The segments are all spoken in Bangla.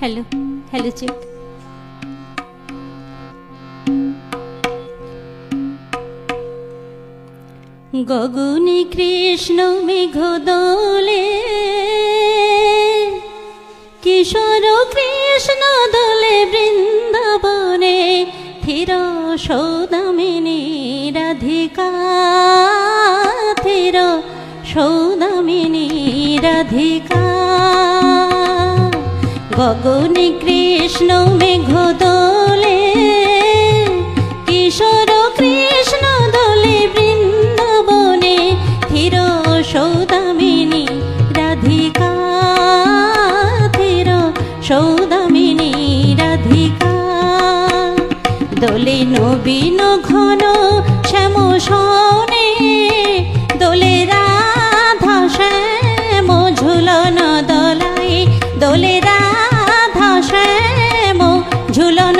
হ্যালো হ্যালো চেক গগনে কৃষ্ণ মেঘ দোলে, কিশোর কৃষ্ণ দোলে বৃন্দাবনে থির সৌদামিনী রাধিকা থির সৌদামিনী রাধিকা। গগনে কৃষ্ণ মেঘ দোলে কিশোর কৃষ্ণ দোলে, বৃন্দাবনে থির সৌদামিনী, রাধিকা থির সৌদামিনী, রাধিকা। দোলে নবীন ঘন শ্যাম সনে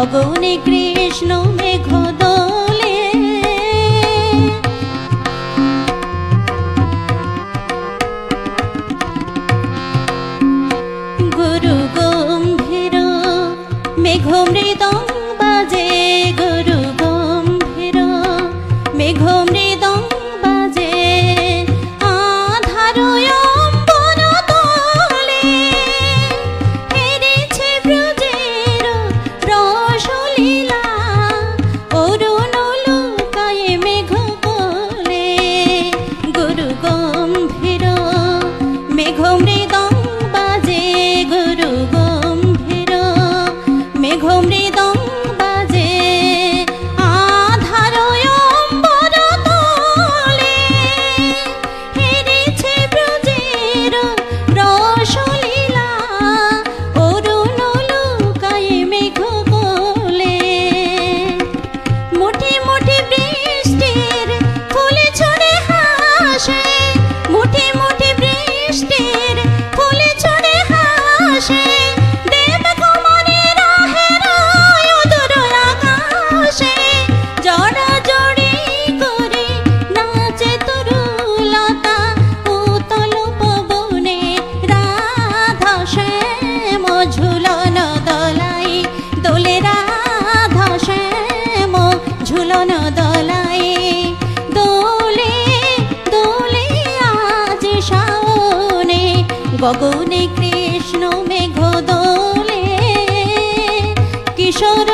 গগনে কৃষ্ণ মেঘ দোলে গুরু গম্ভীর মেঘ মৃদং বাজে। গুরু গম্ভীর মেঘ মুঠি মুঠি গগনে কৃষ্ণ মেঘ দোলে কিশোর